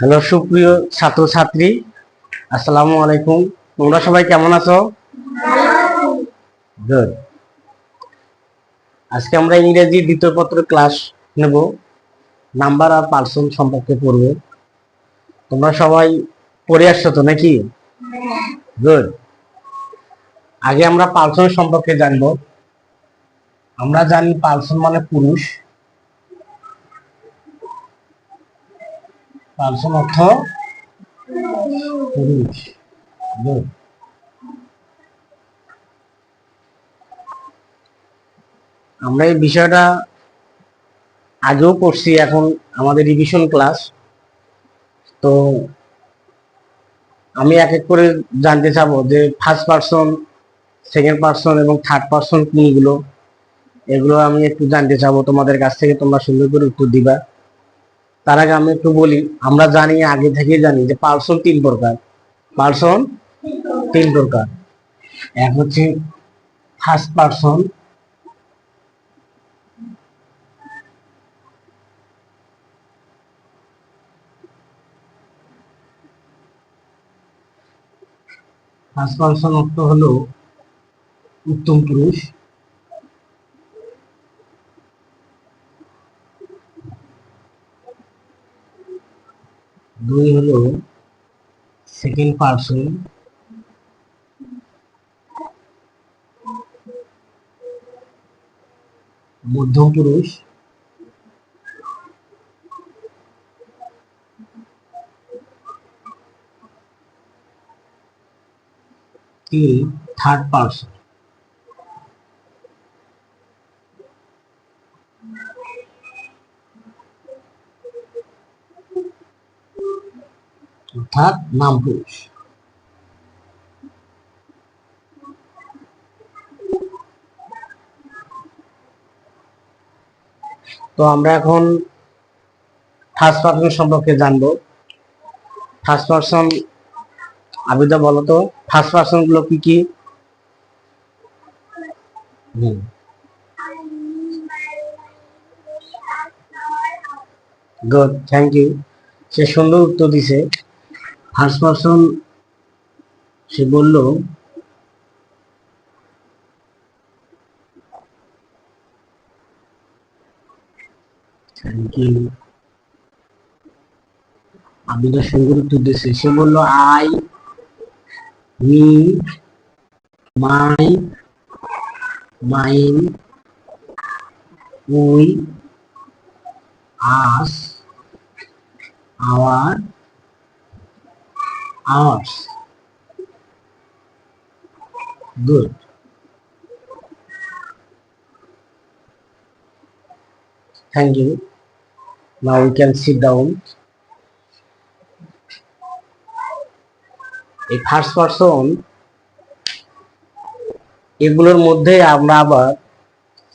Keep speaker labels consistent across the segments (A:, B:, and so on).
A: Hello, সুপ্রিয় ছাত্রছাত্রী, আসসালামু আলাইকুম। তোমরা সবাই কেমন আছো? আজকে আমরা ইংরেজি দ্বিতীয় পত্র ক্লাস নেব। নাম্বার আর পার্সন সম্পর্কে পড়ব। তোমরা সবাই পড়ে আসছো তো নাকি? গুড আগে আমরা পার্সন সম্পর্কে জানব। আমরা জানি পার্সন মানে পুরুষ। পার্সন অর্থ পুরুষ. আমরা এই বিষয়টা আগেও করছি এখন আমাদের রিভিশন ক্লাস তো আমি এক এক করে জানতে চাবো যে ফার্স্ট পার্সন সেকেন্ড পার্সন এবং থার্ড পার্সন কোনগুলো? এগুলো আমি একটু জানতে চাবো, তোমাদের কাছ থেকে তোমরা সুন্দর করে উত্তর দিবা। তার আগে আমি একটু বলি, আমরা জানি, আগে থেকে জানি যে পার্সন তিন প্রকার। পার্সন তিন প্রকার। এক হচ্ছে ফার্স্ট পার্সন ফার্স্ট পার্সন অর্থ হলো উত্তম পুরুষ। দুই হলো সেকেন্ড পার্সন মধ্যম পুরুষ। তিন থার্ড পার্সন অর্থাৎ নাম তো আমরা এখন ফার্স্ট পার্সন সম্পর্কে জানব। ফার্স্ট পার্সন আবিদা বলো তো ফার্স্ট পার্সনগুলো কি কি? গুড থ্যাংক ইউ সে সুন্দর উত্তর দিছে। ফার্স্ট পার্সন সে বলল থ্যাংক ইউ আবিদা সুন্দর উত্তর দিছে। সে বলল I me, my, mine, we, us, our, ours. Good. Thank you. Now we can sit down. এই ফার্স্ট পারসন এগুলোর মধ্যে আমরা আবার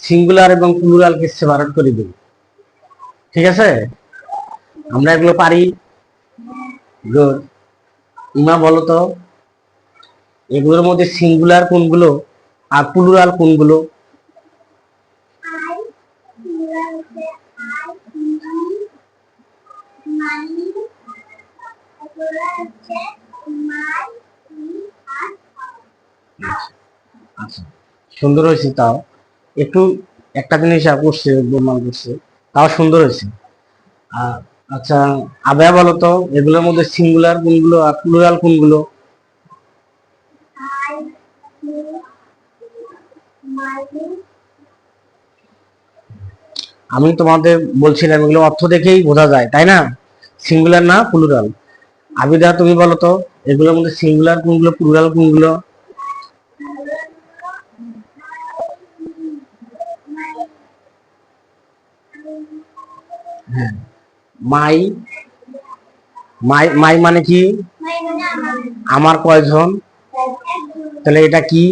A: সিঙ্গুলার এবং প্লুরালকে সেপারেট করে দিই ঠিক আছে আমরা এগুলো পারি গুড ইমা বলো তো এগুলোর মধ্যে সিঙ্গুলার কোনগুলো আর প্লুরাল কোনগুলো সুন্দর হয়েছে তাও। একটু একটা জিনিস করছে, প্রমাণ করছে। তাও সুন্দর হয়েছে। আচ্ছা আবেয়া বলো তো, এগুলোর মধ্যে সিঙ্গুলার কোনগুলো আর প্লুরাল কোনগুলো? আমি তোমাদের বলছিলাম, এগুলো অর্থ দেখেই বোঝা যায়, তাই না? সিঙ্গুলার না প্লুরাল আবিদা তুমি বলো তো, এগুলোর মধ্যে সিঙ্গুলার কোনগুলো প্লুরাল কোনগুলো? হ্যাঁ। মাই মাই মাই মানে কি? আমার কয়জন? তাহলে এটা কি?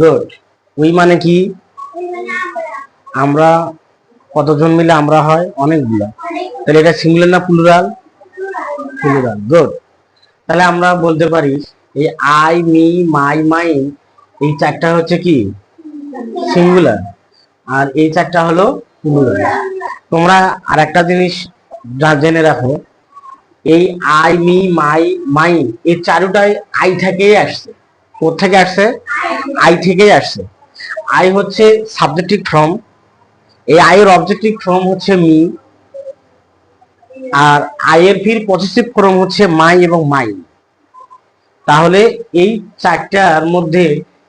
A: গুড উই মানে কি? আমরা কতজন মিলে আমরা হয়? অনেকগুলো। তাহলে এটা সিঙ্গুলার না প্লুরাল প্লুরাল গুড তাহলে আমরা বলতে পারি, এই আই মি মাই মাইন এই চারটা হচ্ছে কি? সিঙ্গুলার আর এই চারটা হলো প্লুরাল তোমরা আরেকটা জিনিস জেনে রাখো, এই আই মি মাই মাইন এই চারুটাই আই থেকেই আসছে। থেকে আসছে? আই থেকেই আসছে। আই হচ্ছে সাবজেক্টিভ ফর্ম এই আয়ের অবজেক্টিভ ফর্ম হচ্ছে মি আর ফির পজিটিভ ফর্ম হচ্ছে মাই এবং মাই তাহলে এই চারটার মধ্যে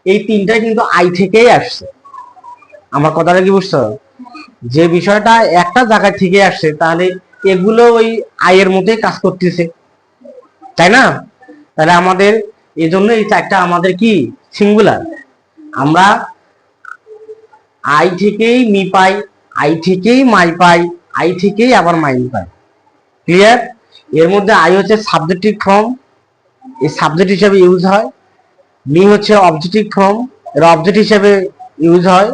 A: এই তিনটা কিন্তু আই থেকেই আসছে। আমার কথাটা কি বুঝছ? যে বিষয়টা একটা জায়গা থেকে আসছে, তাহলে এগুলো ওই আয়ের মধ্যেই কাজ করতেছে। তাই না? তাহলে আমাদের এই জন্য এই চারটা আমাদের কি? সিঙ্গুলার আমরা আই থেকেই মি পাই, আই থেকেই মাই পাই, আই থেকেই আবার মাইন পাই। ক্লিয়ার এর মধ্যে আই হচ্ছে সাবজেক্টিভ ফর্ম এই সাবজেক্ট হিসেবে ইউজ হয়। মি হচ্ছে অবজেক্টিভ ফর্ম এর অবজেক্ট হিসেবে ইউজ হয়।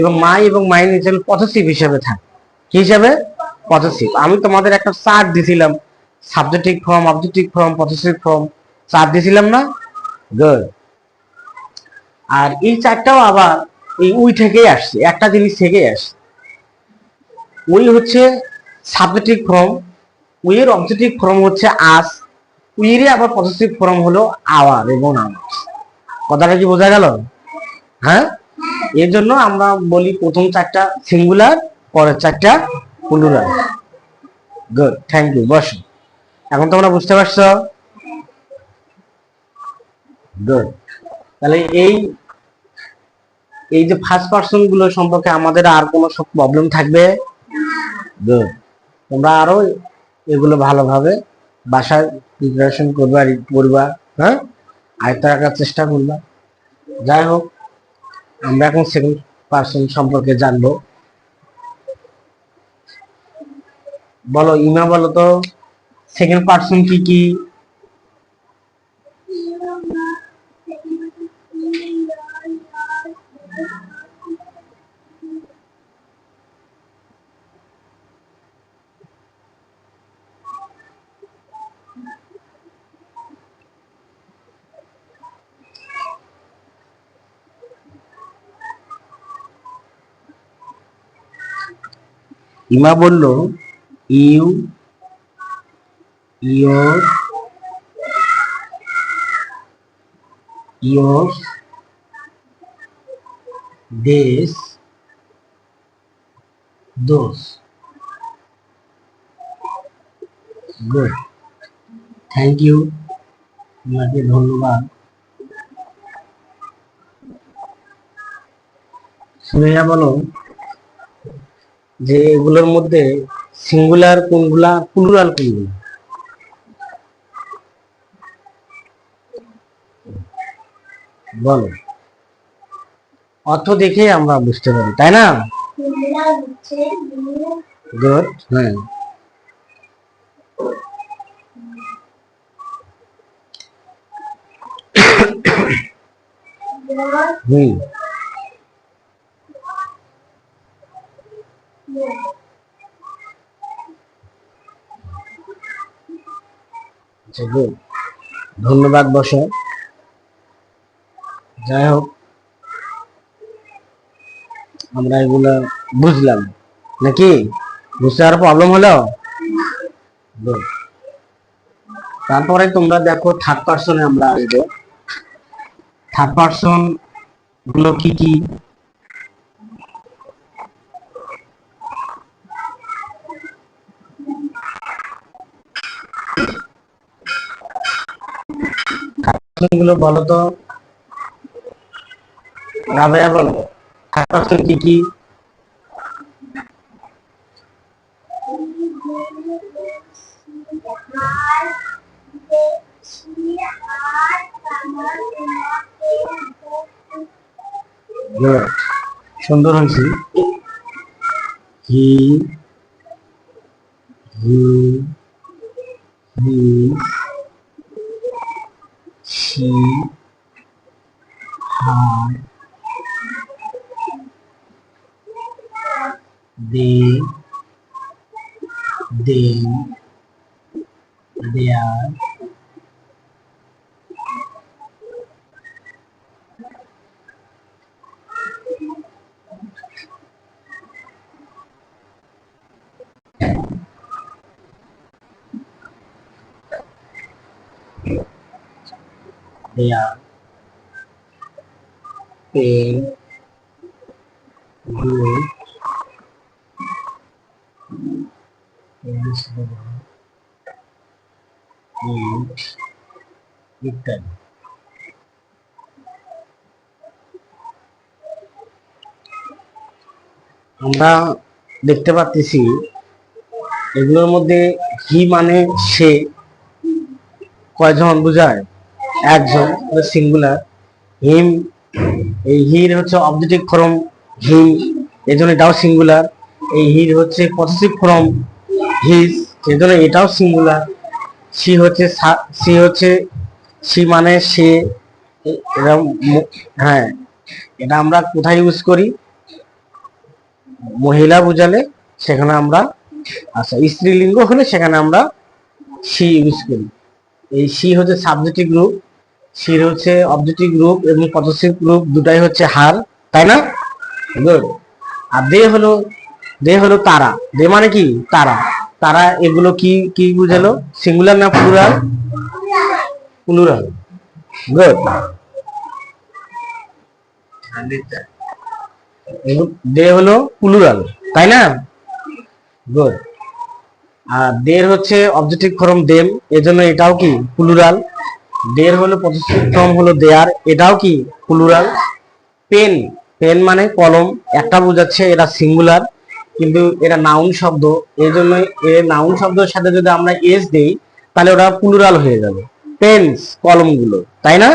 A: এবং মাই এবং মাইন হিসেবে পজিটিভ হিসেবে থাকে। কি হিসেবে? পজিটিভ আমি তোমাদের একটা চার্ট দিছিলাম। Subjective form objective form positive form chart দিছিলাম না? গুড আর এই চারটাও আবার এই উই থেকেই আসছে। একটা জিনিস থেকেই আসছে। উই হচ্ছে সাবজেক্টিভ ফর্ম উইয়ের অবজেক্টিভ ফর্ম হচ্ছে আস। উইয়ের আবার পজিটিভ ফর্ম হলো আওয়ার এবং আমার কথাটা কি বোঝা গেল? হ্যাঁ? এর জন্য আমরা বলি প্রথম চারটা সিঙ্গুলার পরের চারটা প্লুরাল গুড থ্যাংক ইউ বসো। এখন তোমরা বুঝতে পারছ? গুড তাহলে এই এই যে ফার্স্ট পার্সনগুলো সম্পর্কে আমাদের আর কোনো সব প্রবলেম থাকবে? গুড তোমরা আরও এগুলো ভালোভাবে বাসায় প্রিপারেশন করবা, read করবা হ্যাঁ? আয়ত্ত রাখার চেষ্টা করবা। যাই হোক, আমরা এখন সেকেন্ড পার্সন সম্পর্কে জানব। বলো, ইমা, বলো তো সেকেন্ড পার্সন কি কি? ইমা বলল ইউ ইয়োর ইয়োর দেশ দোষ। গুড থ্যাংক ইউ তোমাকে ধন্যবাদ। সুরেয়া বলো যে এগুলোর মধ্যে সিঙ্গুলার কোনগুলা, প্লুরাল কোনগুলা? বলো। অর্থ দেখে আমরা বুঝতে পারি, তাই না? গুড হ্যাঁ। হুম
B: your.
A: আচ্ছা গুড ধন্যবাদ বস। যাই হোক, আমরা এগুলো বুঝলাম। নাকি? বুঝতে আর প্রবলেম হলো? তারপরে তোমরা দেখো থার্ড পার্সনে আমরা আসব। থার্ড পার্সনগুলো কি কি? গুলো বলো তো। রাবেয়া বলো। পার্সন কি কি. সুন্দর হয়েছে। হি হি they they they are they are They. good আমরা দেখতে পাচ্ছি এগুলোর মধ্যে হি মানে সে কয়জন বোঝায়? একজন সিঙ্গুলার হিম এই হির হচ্ছে অবজেক্টিভ ফর্ম হিম এই জন্য এটাও সিঙ্গুলার এই হির হচ্ছে পজিটিভ ফর্ম হিজ এই জন্য এটাও সিঙ্গুলার সি হচ্ছে সি হচ্ছে সি মানে সে এ- এরা ম- হ্যাঁ এটা আমরা কোথায় ইউজ করি? মহিলা বোঝালে সেখানে আমরা আচ্ছা স্ত্রীলিঙ্গ হলে সেখানে আমরা সি ইউজ করি। এই সি হচ্ছে সাবজেক্টিভ গ্রুপ সির হচ্ছে অবজেক্টিভ গ্রুপ এবং পজিটিভ গ্রুপ দুটাই হচ্ছে হার, তাই না? গুড আর দে হলো দে হলো তারা। দে মানে কি? তারা। তারা এগুলো কি কি বুঝালো? সিঙ্গুলার না প্লুরাল প্লুরাল গুড দে হলো প্লুরাল তাই না? গুড আর দের হচ্ছে অবজেক্টিভ ফর্ম দেম এজন্য এটাও কি? প্লুরাল দের হলো পজিটিভ ফর্ম হলো দেয়ার এটাও কি? প্লুরাল পেন পেন মানে কলম। একটা বোঝাচ্ছে এটা সিঙ্গুলার কিন্তু এটা নাউন শব্দ, এই জন্য এর নাউন শব্দের সাথে যদি আমরা এস দেই, তাহলে ওটা প্লুরাল হয়ে যাবে। পেন্স কলমগুলো, তাই না?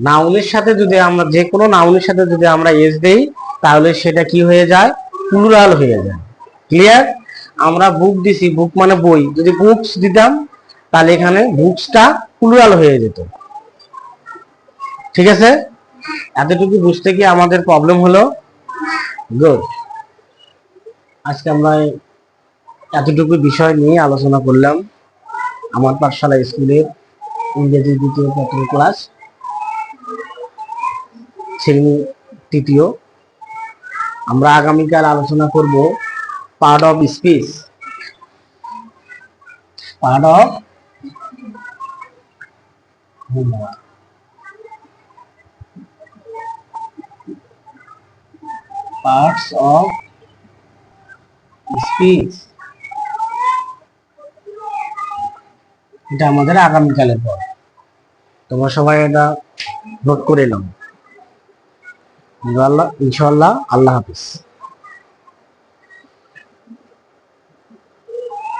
A: নাউনের সাথে যদি আমরা যে কোনো নাউনের সাথে যদি আমরা এস দেই, তাহলে সেটা কি হয়ে যায়? প্লুরাল হয়ে যায়। ক্লিয়ার আমরা বুক দিছি বুক মানে বই। যদি বুকস দিতাম, তাহলে এখানে বুকসটা প্লুরাল হয়ে যেত। ঠিক আছে? এতটুকু বুঝতে গিয়ে আমাদের প্রবলেম হলো? গুড আজকে আমরা এতটুকু বিষয় নিয়ে আলোচনা করলাম আমার পাঠশালা স্কুলের ইংরেজি দ্বিতীয়, প্রথম ক্লাস, শ্রেণি তৃতীয়। আমরা আগামীকাল আলোচনা করব part of speech. Part of parts of speech এটা আমাদের আগামীকালের পর তোমরা সবাই এটা নোট করে নাও। ইনশাআল্লাহ আল্লাহ হাফিজ।